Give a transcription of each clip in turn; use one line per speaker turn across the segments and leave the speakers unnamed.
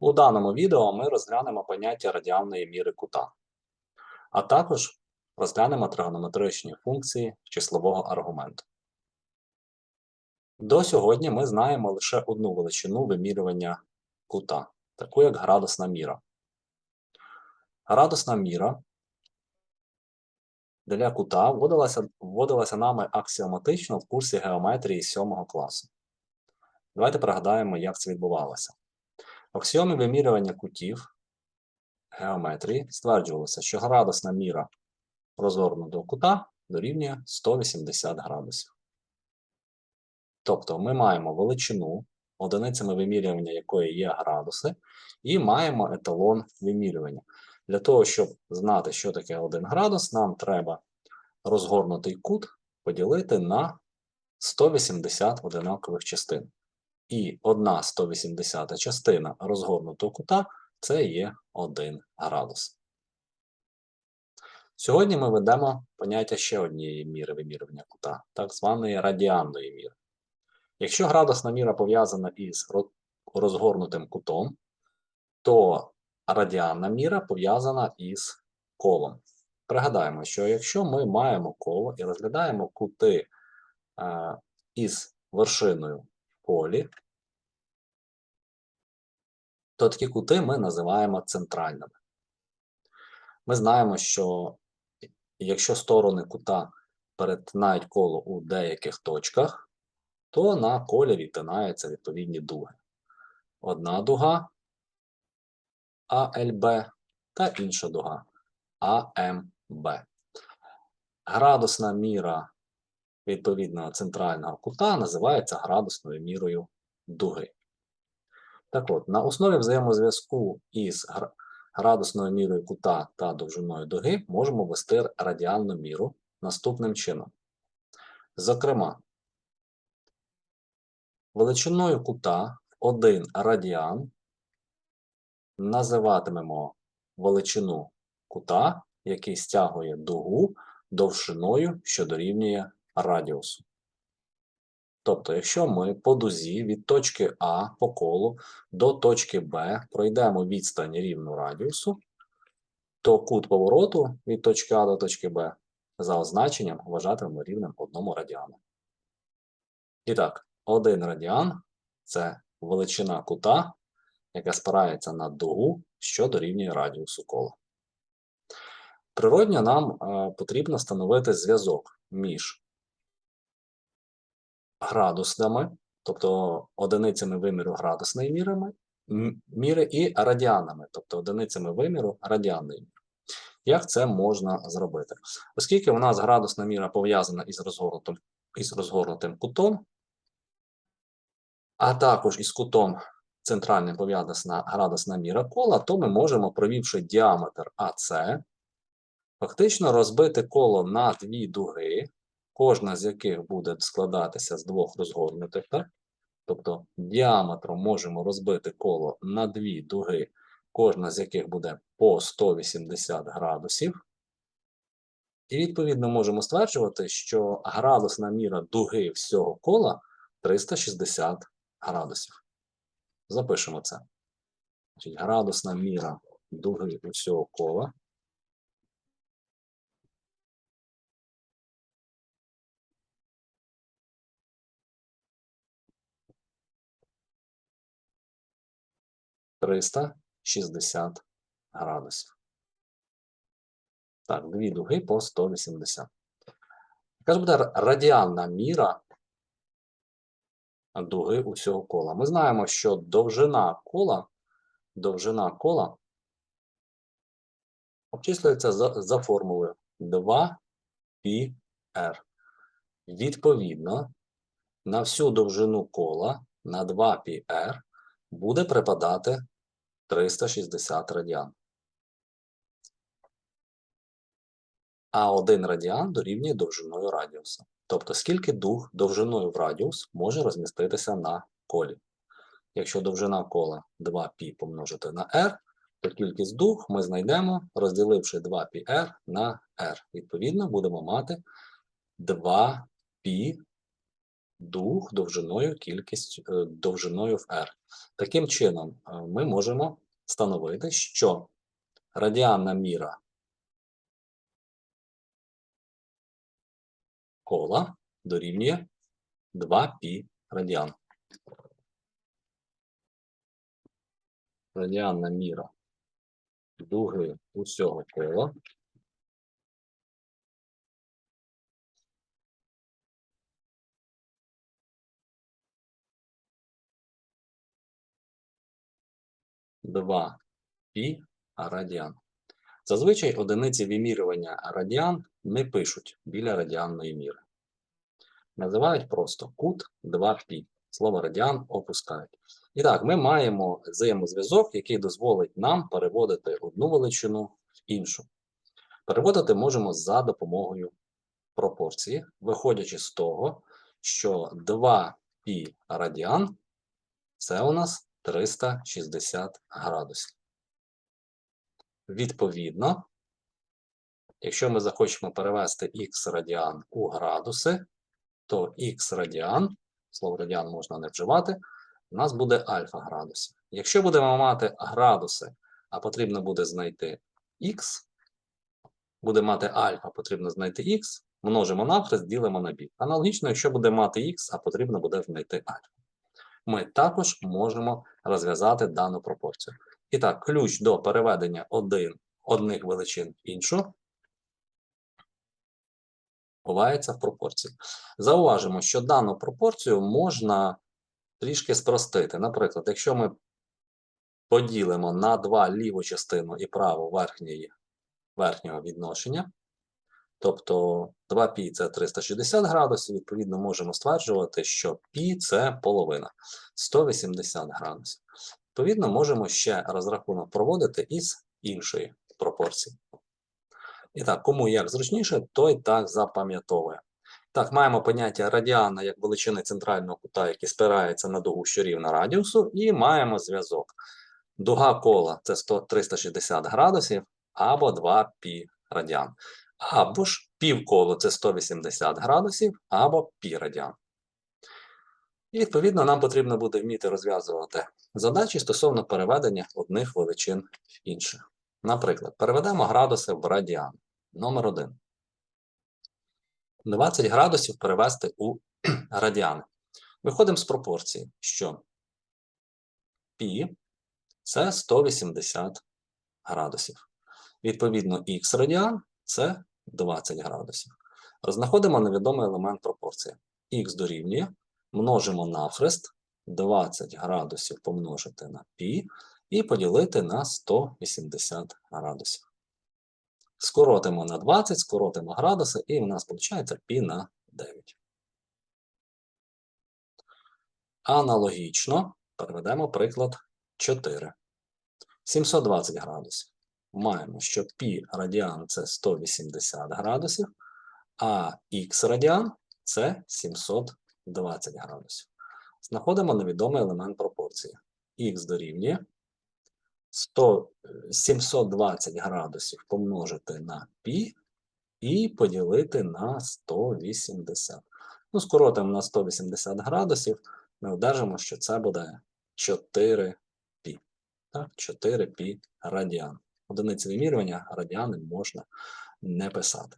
У даному відео ми розглянемо поняття радіальної міри кута, а також розглянемо тригонометричні функції числового аргументу. До сьогодні ми знаємо лише одну величину вимірювання кута, таку як градусна міра. Градусна міра для кута вводилася, вводилася нами аксіоматично в курсі геометрії 7 класу. Давайте пригадаємо, як це відбувалося. Аксіомі вимірювання кутів геометрії стверджувалося, що градусна міра розгорнутого кута дорівнює 180 градусів. Тобто ми маємо величину, одиницями вимірювання якої є градуси, і маємо еталон вимірювання. Для того, щоб знати, що таке 1 градус, нам треба розгорнутий кут поділити на 180 одинакових частин. І одна 180 частина розгорнутого кута це є 1 градус. Сьогодні ми ведемо поняття ще однієї міри вимірювання кута, так званої радіанної міри. Якщо градусна міра пов'язана із розгорнутим кутом, то радіанна міра пов'язана із колом. Пригадаємо, що якщо ми маємо коло і розглядаємо кути е, із вершиною колі, то такі кути ми називаємо центральними. Ми знаємо, що якщо сторони кута перетинають коло у деяких точках, то на колі відтинаються відповідні дуги. Одна дуга АЛБ та інша дуга АМБ. Градусна міра відповідного центрального кута називається градусною мірою дуги. Так от, на основі взаємозв'язку із градусною мірою кута та довжиною дуги можемо ввести радіальну міру наступним чином. Зокрема, величиною кута в 1 радіан називатимемо величину кута, який стягує дугу довжиною, що дорівнює радіусу. Тобто, якщо ми по дузі від точки А по колу до точки Б пройдемо відстань рівну радіусу, то кут повороту від точки А до точки Б за означенням вважатимемо рівнем одному радіану. І так, один радіан це величина кута, яка спирається на дугу, що дорівнює радіусу кола. Природньо нам е, потрібно встановити зв'язок між градусними, тобто одиницями виміру градусної міри, міри і радіанами, тобто одиницями виміру радіанної міри. Як це можна зробити? Оскільки у нас градусна міра пов'язана із розгорнутим, із розгорнутим кутом, а також із кутом центральним пов'язана градусна міра кола, то ми можемо, провівши діаметр АС, фактично розбити коло на дві дуги, кожна з яких буде складатися з двох розгорнутих, так? Тобто діаметром можемо розбити коло на дві дуги, кожна з яких буде по 180 градусів. І відповідно можемо стверджувати, що градусна міра дуги всього кола 360 градусів. Запишемо це. Значить, Градусна міра дуги усього кола. Триста шістдесят градусів. Так, дві дуги по 180. Яка ж буде радіальна міра дуги усього кола. Ми знаємо, що довжина кола довжина кола обчислюється за, за формулою 2πr. Відповідно, на всю довжину кола на 2πr буде припадати 360 радіан. А 1 радіан дорівнює довжиною радіуса. Тобто, скільки дуг довжиною в радіус може розміститися на колі. Якщо довжина кола 2π помножити на r, то кількість дуг ми знайдемо, розділивши 2πr на r. Відповідно, будемо мати 2π дуг довжиною кількість е, довжиною в r. Таким чином, е, ми можемо встановити, що радіанна міра кола дорівнює 2π радіан. Радіанна міра дуги усього кола Два пі радіан. Зазвичай одиниці вимірювання радіан не пишуть біля радіанної міри. Називають просто кут 2π. Слово радіан опускають. І так, ми маємо взаємозв'язок, який дозволить нам переводити одну величину в іншу. Переводити можемо за допомогою пропорції, виходячи з того, що 2π радіан це у нас 360 градусів. Відповідно, якщо ми захочемо перевести х радіан у градуси, то х радіан, слово радіан можна не вживати, у нас буде альфа градусів. Якщо будемо мати градуси, а потрібно буде знайти х, буде мати альфа, потрібно знайти х, множимо навхрест, ділимо на бік. Аналогічно, якщо буде мати х, а потрібно буде знайти альфа. Ми також можемо розв'язати дану пропорцію. І так, ключ до переведення один, одних величин в іншу ховається в пропорції. Зауважимо, що дану пропорцію можна трішки спростити. Наприклад, якщо ми поділимо на два ліву частину і праву верхньої, верхнього відношення, тобто 2π це 360 градусів, відповідно, можемо стверджувати, що π це половина 180 градусів. Відповідно, можемо ще розрахунок проводити із іншої пропорції. І так, кому як зручніше, той так запам'ятовує. Так, маємо поняття радіана як величини центрального кута, який спирається на дугу, що рівна радіусу, і маємо зв'язок. Дуга кола це 100, 360 градусів або 2π радіан. Або ж півколо це 180 градусів або π радіан. І відповідно нам потрібно буде вміти розв'язувати задачі стосовно переведення одних величин в інших. Наприклад, переведемо градуси в радіан. Номер 1. 20 градусів перевести у радіани. Виходимо з пропорції, що π це 180 градусів. Відповідно, х радіан це 20 градусів. Рознаходимо невідомий елемент пропорції. Х дорівнює, множимо навхрест 20 градусів помножити на π і поділити на 180 градусів. Скоротимо на 20, скоротимо градуси, і у нас виходить π на 9. Аналогічно переведемо приклад 4. 720 градусів Маємо, що π радіан це 180 градусів, а х радіан це 720 градусів. Знаходимо невідомий елемент пропорції. Х дорівнює 100, 720 градусів помножити на π і поділити на 180. Ну, скоротимо на 180 градусів, ми одержимо, що це буде 4π. Так, 4π радіан. Одиниці вимірювання радіани можна не писати.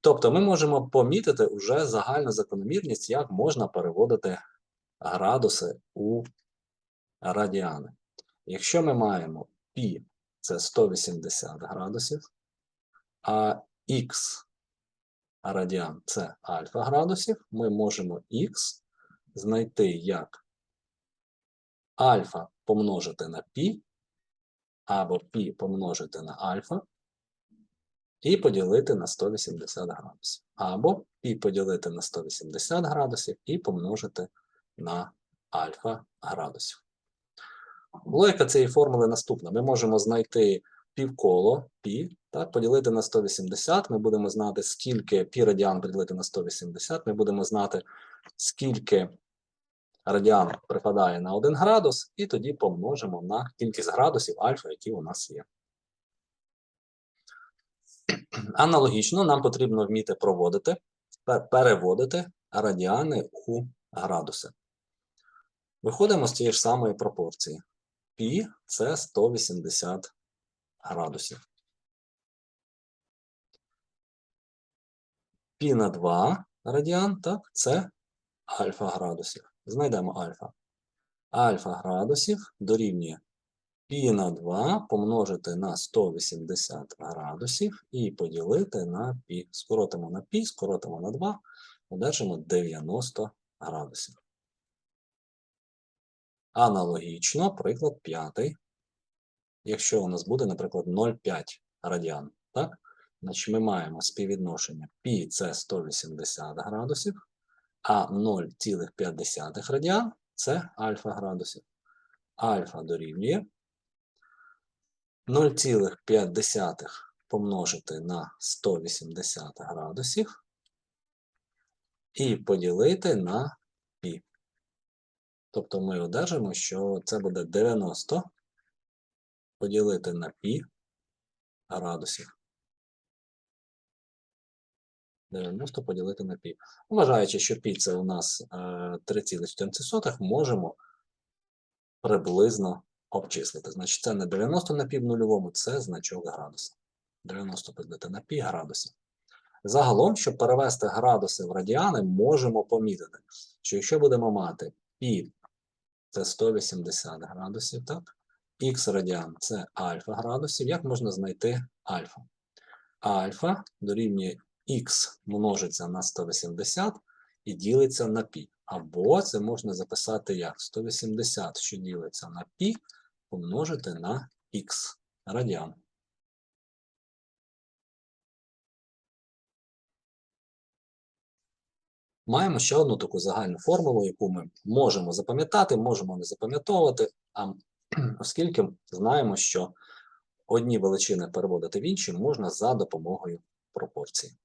Тобто ми можемо помітити вже загальну закономірність, як можна переводити градуси у радіани. Якщо ми маємо π це 180 градусів, а х радіан це альфа градусів, ми можемо х знайти як альфа помножити на π, або π помножити на альфа, і поділити на 180 градусів. Або π поділити на 180 градусів і помножити на альфа градусів. Логіка цієї формули наступна. Ми можемо знайти півколо π, так, поділити на 180. Ми будемо знати, скільки π радіан поділити на 180. Ми будемо знати, скільки радіан припадає на 1 градус, і тоді помножимо на кількість градусів альфа, які у нас є. Аналогічно, нам потрібно вміти проводити, переводити радіани у градуси. Виходимо з тієї ж самої пропорції. Пі це 180 градусів. Пі на 2 радіан, так, це альфа градусів. Знайдемо альфа. Альфа градусів дорівнює пі на 2 помножити на 180 градусів і поділити на пі. Скоротимо на пі, скоротимо на 2, одержимо 90 градусів. Аналогічно, приклад п'ятий. Якщо у нас буде, наприклад, 0,5 радіан, так? Значить, ми маємо співвідношення π це 180 градусів, а 0,5 радіан це альфа градусів. Альфа дорівнює 0,5 помножити на 180 градусів і поділити на π. Тобто ми одержимо, що це буде 90 поділити на π градусів. 90 поділити на пі. Вважаючи, що пі це у нас е, 3,14, можемо приблизно обчислити. Значить, це не 90 на пів нульовому, це значок градуса. 90 поділити на пі градусів. Загалом, щоб перевести градуси в радіани, можемо помітити, що якщо будемо мати пі це 180 градусів, так? Х радіан це альфа градусів. Як можна знайти альфа? Альфа дорівнює х множиться на 180 і ділиться на π. Або це можна записати як 180, що ділиться на π, помножити на х радіан. Маємо ще одну таку загальну формулу, яку ми можемо запам'ятати, можемо не запам'ятовувати, оскільки знаємо, що одні величини переводити в інші можна за допомогою пропорцій.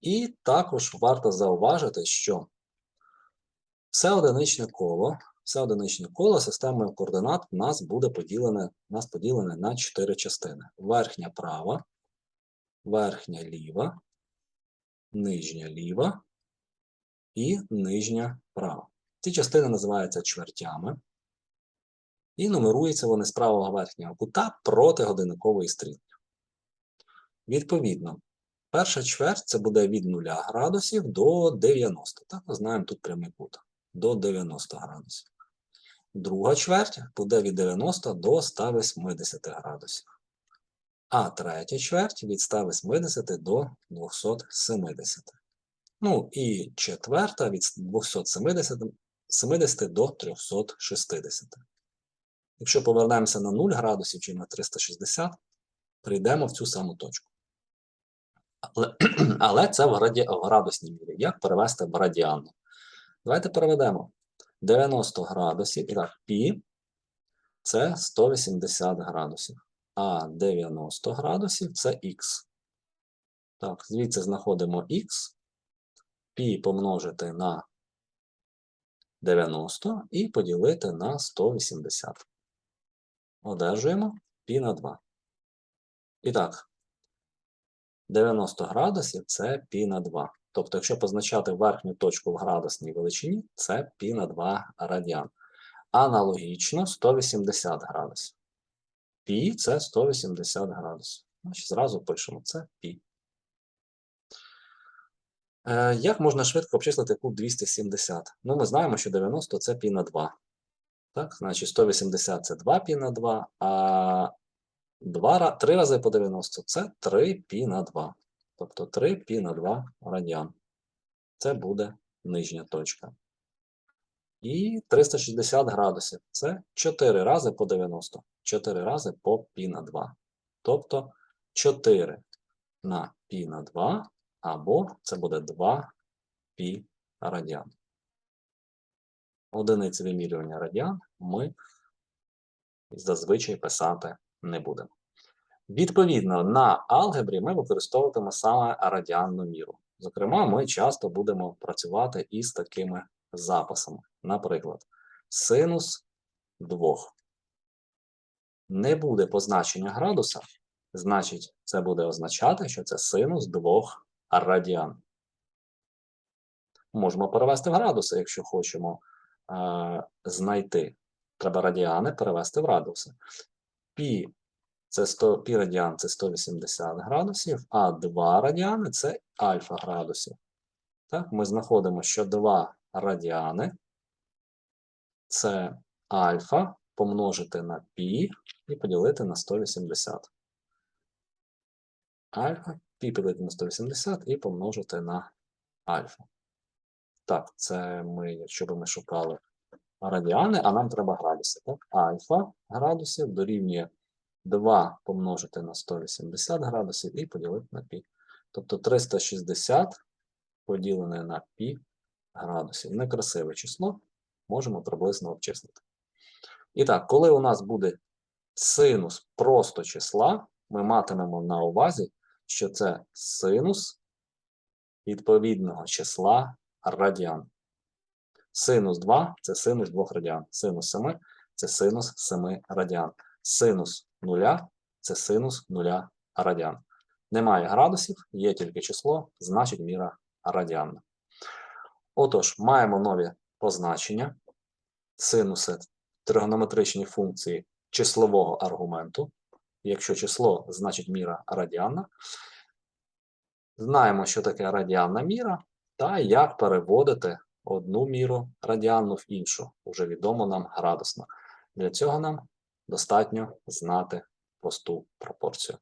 І також варто зауважити, що все одиничне коло, все одиничне коло системою координат у нас буде поділене, нас поділене на чотири частини: верхня права, верхня ліва, нижня ліва і нижня права. Ці частини називаються чвертями. І нумеруються вони з правого верхнього кута проти годинникової стрілки. Відповідно, перша чверть це буде від 0 градусів до 90. Так, ми знаємо тут прямий кут до 90 градусів. Друга чверть буде від 90 до 180 градусів. А третя чверть від 180 до 270. Ну і четверта від 270 70 до 360. Якщо повернемося на 0 градусів чи на 360, прийдемо в цю саму точку. Але але це в граді, в градусній мірі. Як перевести в радіану? Давайте переведемо 90 градусів. І так, пі це 180 градусів. А 90 градусів це х. Так, звідси знаходимо х, пі помножити на 90 і поділити на 180. Одержуємо пі на 2. І так, 90 градусів це π на 2. Тобто, якщо позначати верхню точку в градусній величині, це π на 2 радіан. Аналогічно 180 градусів. Пі це 180 градусів. Значить, зразу пишемо це пі. Е, як можна швидко обчислити куб 270? Ну, ми знаємо, що 90 це пі на 2. Так, значить 180 це 2 пі на 2, а 2, 3 рази по 90 це 3 пі на 2. Тобто 3 пі на 2 радіан. Це буде нижня точка. І 360 градусів це 4 рази по 90. 4 рази по пі на 2. Тобто 4 на пі на 2, або це буде 2 пі радіан. Одиниці вимірювання радіан ми зазвичай писати не будемо. Відповідно, на алгебрі ми використовуватимемо саме радіанну міру. Зокрема, ми часто будемо працювати із такими записами. Наприклад, синус 2. Не буде позначення градуса, значить, це буде означати, що це синус 2 радіан. можемо перевести в градуси, якщо хочемо е, знайти. Треба радіани перевести в градуси. Пі це 100, пі радіан це 180 градусів, а 2 радіани це альфа градусів. Так, ми знаходимо, що 2 радіани це альфа помножити на пі і поділити на 180. Альфа, пі поділити на 180 і помножити на альфа. Так, це ми, якщо б ми шукали радіани, а нам треба градуси. Так? Альфа градусів дорівнює 2 помножити на 180 градусів і поділити на пі. Тобто 360 поділене на пі градусів. Некрасиве число, можемо приблизно обчислити. І так, коли у нас буде синус просто числа, ми матимемо на увазі, що це синус відповідного числа радіан. Синус 2 це синус 2 радіан. Синус 7 це синус 7 радіан. Синус 0 це синус 0 радіан. Немає градусів, є тільки число, значить міра радіанна. Отож, маємо нові позначення. Синуси тригонометричні функції числового аргументу. Якщо число, значить міра радіанна. Знаємо, що таке радіанна міра, та як переводити одну міру радіану в іншу. Уже відомо нам градусно. Для цього нам достатньо знати просту пропорцію.